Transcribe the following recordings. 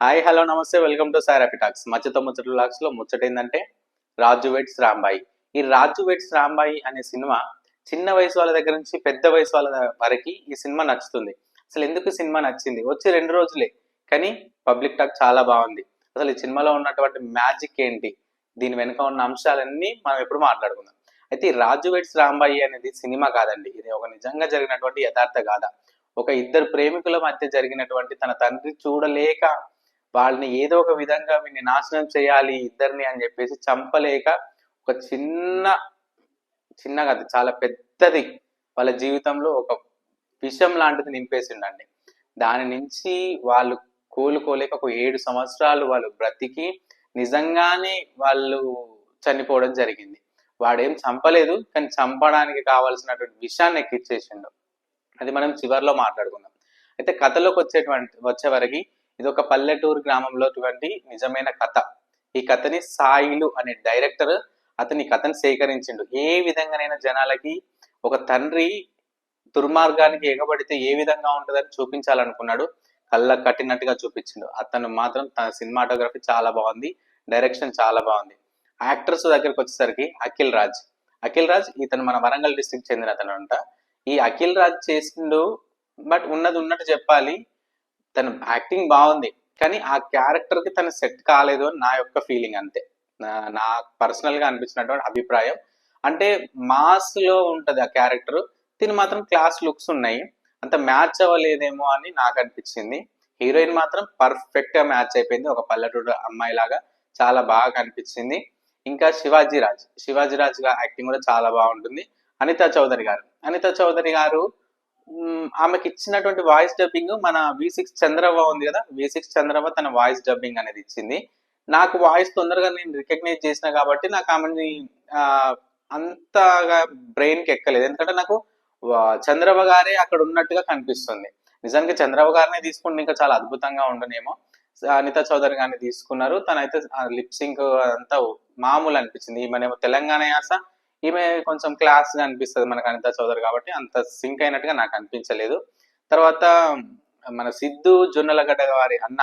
Hi hello నమస్తే welcome to sir talks. మచ్చతో ముచ్చట లాక్స్లో ముచ్చట ఏంటంటే రాజు వెట్స్ రాంబాయి. ఈ రాజు వెట్స్ రాంబాయి అనే సినిమా చిన్న వయసు వాళ్ళ దగ్గర నుంచి పెద్ద వయసు వాళ్ళ వరకు ఈ సినిమా నచ్చుతుంది. అసలు ఎందుకు సినిమా నచ్చింది? వచ్చి రెండు రోజులే కానీ పబ్లిక్ టాక్ చాలా బాగుంది. అసలు ఈ సినిమాలో ఉన్నటువంటి మ్యాజిక్ ఏంటి? దీని వెనుక ఉన్న అంశాలన్నీ మనం ఎప్పుడు మాట్లాడుకుందాం. అయితే ఈ రాజు వెట్స్ రాంబాయి అనేది సినిమా కాదండి. ఇది ఒక నిజంగా జరిగినటువంటి యథార్థ గాథ. ఒక ఇద్దరు ప్రేమికుల మధ్య జరిగినటువంటి తన తండ్రి చూడలేక వాళ్ళని ఏదో ఒక విధంగా వీడిని నాశనం చేయాలి ఇద్దరిని అని చెప్పేసి చంపలేక ఒక చిన్న చిన్న కథ చాలా పెద్దది. వాళ్ళ జీవితంలో ఒక విషం లాంటిది నింపేసిండండి. దాని నుంచి వాళ్ళు కోలుకోలేక ఒక ఏడు సంవత్సరాలు వాళ్ళు బ్రతికి నిజంగానే వాళ్ళు చనిపోవడం జరిగింది. వాడేం చంపలేదు కానీ చంపడానికి కావాల్సినటువంటి విషయాన్ని ఎక్కిచ్చేసిండు. అది మనం చివరిలో మాట్లాడుకుందాం. అయితే కథలోకి వచ్చేటువంటి వచ్చే వరకు ఇది ఒక పల్లెటూరు గ్రామంలో నిజమైన కథ. ఈ కథని సాయిలు అనే డైరెక్టర్ అతని కథను సేకరించిండు. ఏ విధంగానైనా జనాలకి ఒక తండ్రి దుర్మార్గానికి ఎగబడితే ఏ విధంగా ఉంటుందని చూపించాలనుకున్నాడు. కళ్ళ కట్టినట్టుగా చూపించిండు. అతను మాత్రం తన సినిమాటోగ్రఫీ చాలా బాగుంది. డైరెక్షన్ చాలా బాగుంది. యాక్టర్స్ దగ్గరికి వచ్చేసరికి అఖిల్ రాజ్. అఖిల్ రాజ్ ఇతను మన వరంగల్ డిస్టిక్ చెందిన అతను అంట ఈ అఖిల్ రాజ్ చేసిండు బట్ ఉన్నది ఉన్నట్టు చెప్పాలి. తన యాక్టింగ్ బాగుంది. కానీ ఆ క్యారెక్టర్కి తను సెట్ కాలేదు అని నా యొక్క ఫీలింగ్ అంతే. నా- పర్సనల్గా పర్సనల్గా అనిపించినటువంటి అభిప్రాయం. అంటే మాస్లో ఉంటది ఆ క్యారెక్టర్ దీని మాత్రం క్లాస్ లుక్స్ ఉన్నాయి. అంత మ్యాచ్ అవ్వలేదేమో అని నాకు అనిపించింది. హీరోయిన్ మాత్రం పర్ఫెక్ట్గా మ్యాచ్ అయిపోయింది. ఒక పల్లెటూరు అమ్మాయి లాగా చాలా బాగా కనిపించింది. ఇంకా శివాజీ రాజ్. శివాజీ రాజ్గా యాక్టింగ్ కూడా చాలా బాగుంటుంది. అనితా చౌదరి గారు. అనితా చౌదరి గారు ఆమెకి ఇచ్చినటువంటి వాయిస్ డబ్బింగ్ మన వి సిక్స్ చంద్రవ ఉంది కదా వి సిక్స్ చంద్రవ తన వాయిస్ డబ్బింగ్ అనేది ఇచ్చింది. నాకు వాయిస్ తొందరగా నేను రికగ్నైజ్ చేసిన కాబట్టి నాకు ఆమెని అంతగా బ్రెయిన్కి ఎక్కలేదు. ఎందుకంటే నాకు చంద్రవ గారే అక్కడ ఉన్నట్టుగా కనిపిస్తుంది. నిజానికి చంద్రవ గారినే తీసుకుంటే ఇంకా చాలా అద్భుతంగా ఉండనేమో. అనితా చౌదరి గారిని తీసుకున్నారు. తనైతే లిప్ సింక్ అంతా మామూలు అనిపించింది. ఈమెనేమో తెలంగాణ యాస ఈమె కొంచెం క్లాస్గా అనిపిస్తుంది మనకు అనిత చౌదరి కాబట్టి అంత సింక్ అయినట్టుగా నాకు అనిపించలేదు. తర్వాత మన సిద్ధు జొన్నలగడ్డ వారి అన్న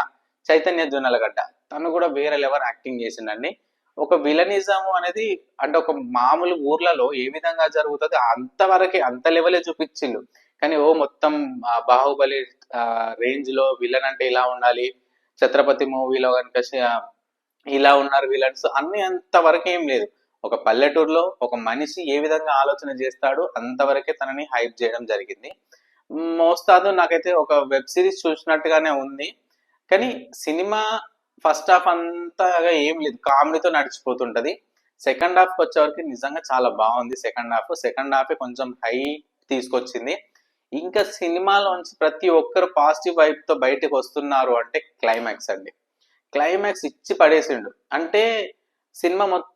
చైతన్య జొన్నలగడ్డ తను కూడా వేరే లెవెల్ యాక్టింగ్ చేసిండండి ఒక విలనిజం అనేది అంటే ఒక మామూలు ఊర్లలో ఏ విధంగా జరుగుతుంది అంతవరకే అంత లెవెలే చూపించిండు. కానీ ఓ మొత్తం బాహుబలి రేంజ్లో విలన్ అంటే ఇలా ఉండాలి ఛత్రపతి మూవీలో కనుక ఇలా ఉన్నారు విలన్స్ అన్ని అంతవరకు ఏం లేదు. ఒక పల్లెటూరులో ఒక మనిషి ఏ విధంగా ఆలోచన చేస్తాడో అంతవరకే తనని హైప్ చేయడం జరిగింది. మోస్తాదు నాకైతే ఒక వెబ్ సిరీస్ చూసినట్టుగానే ఉంది. కానీ సినిమా ఫస్ట్ హాఫ్ అంతగా ఏం లేదు. కామెడీతో నడిచిపోతుంటది. సెకండ్ హాఫ్ వచ్చేవరకు నిజంగా చాలా బాగుంది సెకండ్ హాఫ్. సెకండ్ హాఫ్ కొంచెం హై తీసుకొచ్చింది. ఇంకా సినిమాలోంచి ప్రతి ఒక్కరు పాజిటివ్ వైబ్తో బయటకు వస్తున్నారు అంటే క్లైమాక్స్ అండి. క్లైమాక్స్ ఇచ్చి పడేసిండు. అంటే సినిమా మొత్తం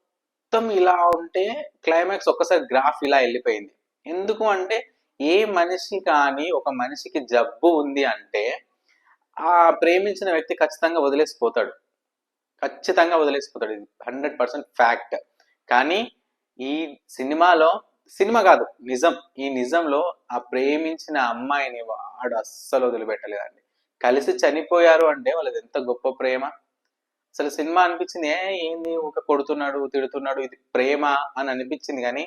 ఇలా ఉంటే క్లైమాక్స్ ఒక్కసారి గ్రాఫ్ ఇలా వెళ్ళిపోయింది. ఎందుకు అంటే ఏ మనిషి కానీ ఒక మనిషికి జబ్బు ఉంది అంటే ఆ ప్రేమించిన వ్యక్తి ఖచ్చితంగా వదిలేసిపోతాడు. ఖచ్చితంగా వదిలేసిపోతాడు. ఇది హండ్రెడ్ పర్సెంట్ ఫ్యాక్ట్ కానీ ఈ సినిమాలో సినిమా కాదు నిజం. ఈ నిజంలో ఆ ప్రేమించిన అమ్మాయిని వాడు అస్సలు వదిలిపెట్టలేదండి. కలిసి చనిపోయారు అంటే వాళ్ళది ఎంత గొప్ప ప్రేమ? అసలు సినిమా అనిపించింది ఏ ఏంది? ఒక కొడుతున్నాడు తిడుతున్నాడు ఇది ప్రేమ అని అనిపించింది కానీ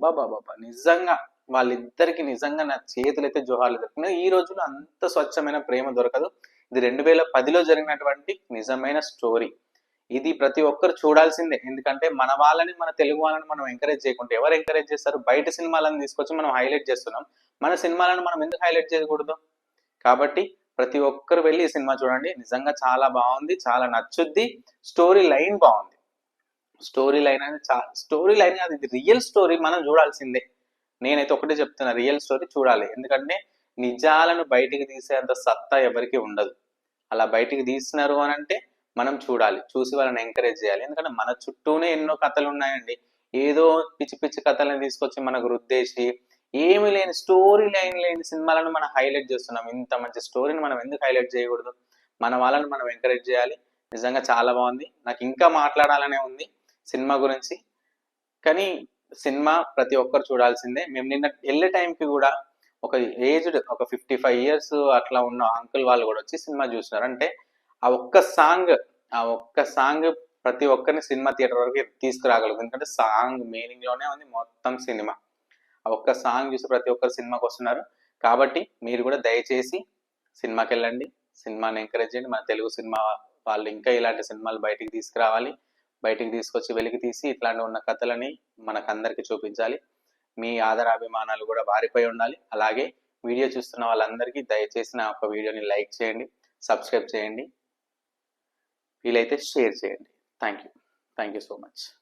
బాబా బాబా నిజంగా వాళ్ళిద్దరికి నిజంగా నా చేతులు అయితే జోహార్లు దొరికినాయి. ఈ రోజుల్లో అంత స్వచ్ఛమైన ప్రేమ దొరకదు. ఇది రెండు వేల పదిలో జరిగినటువంటి నిజమైన స్టోరీ. ఇది ప్రతి ఒక్కరు చూడాల్సిందే. ఎందుకంటే మన వాళ్ళని మన తెలుగు వాళ్ళని మనం ఎంకరేజ్ చేయకుండా ఎవరు ఎంకరేజ్ చేస్తారు? బయట సినిమాలను తీసుకొచ్చి మనం హైలైట్ చేస్తున్నాం. మన సినిమాలను మనం ఎందుకు హైలైట్ చేయకూడదు? కాబట్టి ప్రతి ఒక్కరు వెళ్ళి ఈ సినిమా చూడండి. నిజంగా చాలా బాగుంది. చాలా నచ్చుద్ది. స్టోరీ లైన్ బాగుంది. స్టోరీ లైన్ అనేది చాలా స్టోరీ లైన్ కాదు ఇది రియల్ స్టోరీ మనం చూడాల్సిందే. నేనైతే ఒకటే చెప్తున్నా రియల్ స్టోరీ చూడాలి. ఎందుకంటే నిజాలను బయటికి తీసేంత సత్తా ఎవరికి ఉండదు. అలా బయటికి తీస్తున్నారు అని అంటే మనం చూడాలి. చూసి వాళ్ళని ఎంకరేజ్ చేయాలి. ఎందుకంటే మన చుట్టూనే ఎన్నో కథలు ఉన్నాయండి. ఏదో పిచ్చి పిచ్చి కథలను తీసుకొచ్చి మనకు రుద్దేసి ఏమి లేని స్టోరీ లైన్ లేని సినిమాలను మనం హైలైట్ చేస్తున్నాం. ఇంత మంచి స్టోరీని మనం ఎందుకు హైలైట్ చేయకూడదు? మన వాళ్ళని మనం ఎంకరేజ్ చేయాలి. నిజంగా చాలా బాగుంది. నాకు ఇంకా మాట్లాడాలనే ఉంది సినిమా గురించి. కానీ సినిమా ప్రతి ఒక్కరు చూడాల్సిందే. మేము నిన్న వెళ్ళే టైంకి కూడా ఒక ఏజ్డ్ ఒక ఫిఫ్టీ ఫైవ్ ఇయర్స్ అట్లా ఉన్న అంకుల్ వాళ్ళు కూడా వచ్చి సినిమా చూసినారు. అంటే ఆ ఒక్క సాంగ్ ఆ ఒక్క సాంగ్ ప్రతి ఒక్కరిని సినిమా థియేటర్ వరకు తీసుకురాగలదు ఎందుకంటే సాంగ్ మీనింగ్లోనే ఉంది మొత్తం సినిమా. ఆ ఒక్క సాంగ్ చూసి ప్రతి ఒక్కరు సినిమాకి వస్తున్నారు. కాబట్టి మీరు కూడా దయచేసి సినిమాకి వెళ్ళండి. సినిమాని ఎంకరేజ్ చేయండి. మన తెలుగు సినిమా వాళ్ళు ఇంకా ఇలాంటి సినిమాలు బయటికి తీసుకురావాలి. బయటికి తీసుకొచ్చి వెలికి తీసి ఇట్లాంటి ఉన్న కథలని మనకందరికీ చూపించాలి. మీ ఆదరాభిమానాలు కూడా వారిపై ఉండాలి. అలాగే వీడియో చూస్తున్న వాళ్ళందరికీ దయచేసి నా యొక్క వీడియోని లైక్ చేయండి సబ్స్క్రైబ్ చేయండి. వీలైతే షేర్ చేయండి. Thank you thank you so much.